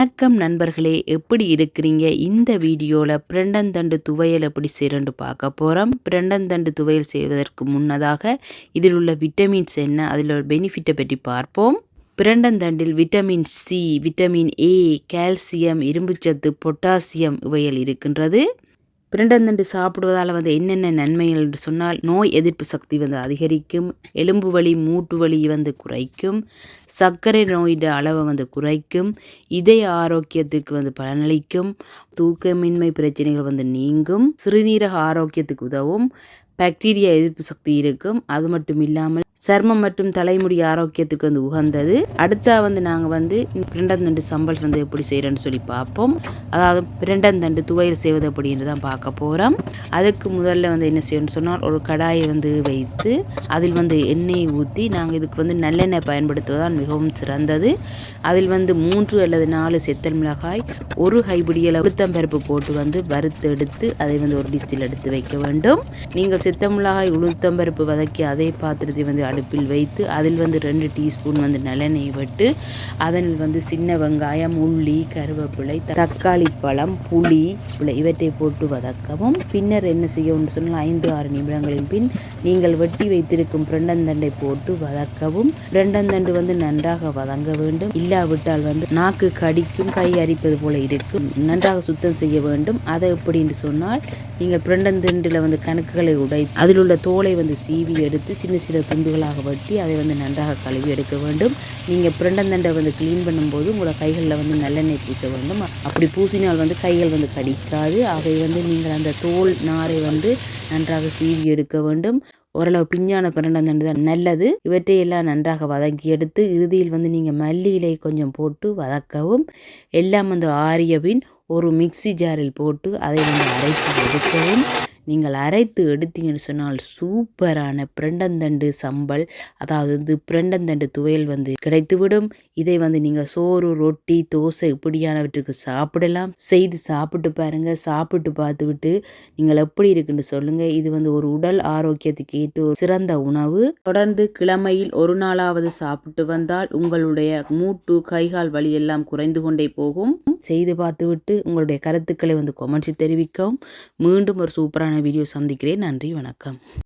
வணக்கம் நண்பர்களே எப்படி இருக்கிறீங்க? இந்த வீடியோவில் பிரண்டந்தண்டு துவையல் எப்படி செய்கிறேன்னு பார்க்க போகிறோம் பிரண்டந்தண்டு துவையல் செய்வதற்கு முன்னதாக இதில் உள்ள விட்டமின்ஸ் என்ன அதில் உள்ள பெனிஃபிட்டை பற்றி பார்ப்போம். பிரண்டந்தண்டில் vitamin C vitamin A calcium இரும்புச்சத்து பொட்டாசியம் இவையல் இருக்கின்றது. பிரண்டந்தண்டு சாப்பிடுவதால் வந்து என்னென்ன நன்மைகள் என்று சொன்னால் நோய் எதிர்ப்பு சக்தி வந்து அதிகரிக்கும் எலும்பு வலி மூட்டு வலி வந்து குறைக்கும் சர்க்கரை நோயிட அளவை வந்து குறைக்கும் இதய ஆரோக்கியத்துக்கு வந்து பலனளிக்கும் தூக்கமின்மை பிரச்சனைகள் வந்து நீங்கும் சிறுநீரக ஆரோக்கியத்துக்கு உதவும் பாக்டீரியா எதிர்ப்பு சக்தி இருக்கும். அது மட்டும் இல்லாமல் சர்மம் மற்றும் தலைமுடி ஆரோக்கியத்துக்கு வந்து உகந்தது. அடுத்தா வந்து நாங்கள் வந்து பிரண்டந்தண்டு சம்பல் வந்து எப்படி செய்கிறேன்னு சொல்லி பார்ப்போம். அதாவது பிரண்டந்தண்டு துவையல் செய்வது அப்படின்னு தான் பார்க்க போகிறோம் அதுக்கு முதல்ல வந்து என்ன செய்யணும்னு சொன்னால் ஒரு கடாயை வந்து வைத்து அதில் வந்து எண்ணெய் ஊற்றி நாங்கள் இதுக்கு வந்து நல்லெண்ணெய் பயன்படுத்துவதால் மிகவும் சிறந்தது. அதில் வந்து மூன்று அல்லது நாலு செத்தல் மிளகாய் ஒரு கைப்பிடியில் உளுத்தம்பருப்பு போட்டு வந்து வறுத்து எடுத்து அதை வந்து ஒரு டிஸ்டில் எடுத்து வைக்க வேண்டும். நீங்கள் செத்த மிளகாய் உளுத்தம்பருப்பு வதக்கி அதே பாத்திரத்தை வந்து அடுப்பில் வைத்து அதில் வந்து ரெண்டு டீஸ்பூன் வந்து நிலநெய் விட்டு அதனில் வந்து சின்ன வெங்காயம் உள்ளி கருவேப்பிலை தக்காளி பழம் புளி இவற்றை போட்டு வதக்கவும். பின்னர் என்ன செய்யணும்னு சொன்னால் ஐந்து ஆறு நிமிடங்களின் பின் நீங்கள் வெட்டி வைத்திருக்கும் பிரண்டந்தண்டை போட்டு வதக்கவும். பிரண்டந்தண்டு வந்து நன்றாக வதங்க வேண்டும். இல்லாவிட்டால் வந்து நாக்கு கடிக்கும் கை அரிப்பது போல இருக்கும். நன்றாக சுத்தம் செய்ய வேண்டும். அதை எப்படின்னு சொன்னால் நீங்கள் பிரண்டந்தண்டில் வந்து கணக்குகளை உடை அதில் உள்ள தோலை வந்து சீவி எடுத்து சின்ன சின்ன துண்டுகளாக வெட்டி அதை வந்து நன்றாக கழுவி எடுக்க வேண்டும். நீங்கள் பிரண்டந்தண்டை வந்து க்ளீன் பண்ணும்போது உங்களோட கைகளில் வந்து நல்லெண்ணெய் பூச வேண்டும். அப்படி பூசினால் வந்து கைகள் வந்து கடிக்காது. அதை வந்து நீங்கள் அந்த தோல் நாரை வந்து நன்றாக சீவி எடுக்க வேண்டும். ஓரளவு பிஞ்சான பிரண்டந்தண்டு தான் நல்லது. இவற்றையெல்லாம் நன்றாக வதக்கி எடுத்து இறுதியில் வந்து நீங்கள் மல்லி இலை கொஞ்சம் போட்டு வதக்கவும். எல்லாம் வந்து ஆரியவின் ஒரு மிக்சி ஜாரில் போட்டு அதை நம்ம அரைத்து எடுக்கவும் நீங்கள் அரைத்து எடுத்தீங்கன்னு சொன்னால் சூப்பரான பிரண்டந்தண்டு சம்பல் அதாவது வந்து பிரண்டந்தண்டு துவையல் வந்து கிடைத்துவிடும். இதை வந்து நீங்கள் சோறு ரொட்டி தோசை இப்படியானவற்றுக்கு சாப்பிடலாம். செய்து சாப்பிட்டு பாருங்கள் சாப்பிட்டு பார்த்துவிட்டு நீங்கள் எப்படி இருக்குன்னு சொல்லுங்கள் இது வந்து ஒரு உடல் ஆரோக்கியத்துக்கு ஏற்ற ஒரு சிறந்த உணவு. தொடர்ந்து கிழமையில் ஒரு நாளாவது சாப்பிட்டு வந்தால் உங்களுடைய மூட்டு கைகால் வலி எல்லாம் குறைந்து கொண்டே போகும். செய்து பார்த்துவிட்டு உங்களுடைய கருத்துக்களை வந்து கொமெண்ட்ஸ் தெரிவிக்கவும். மீண்டும் ஒரு சூப்பரான வீடியோ சந்திக்கிறேன். நன்றி வணக்கம்.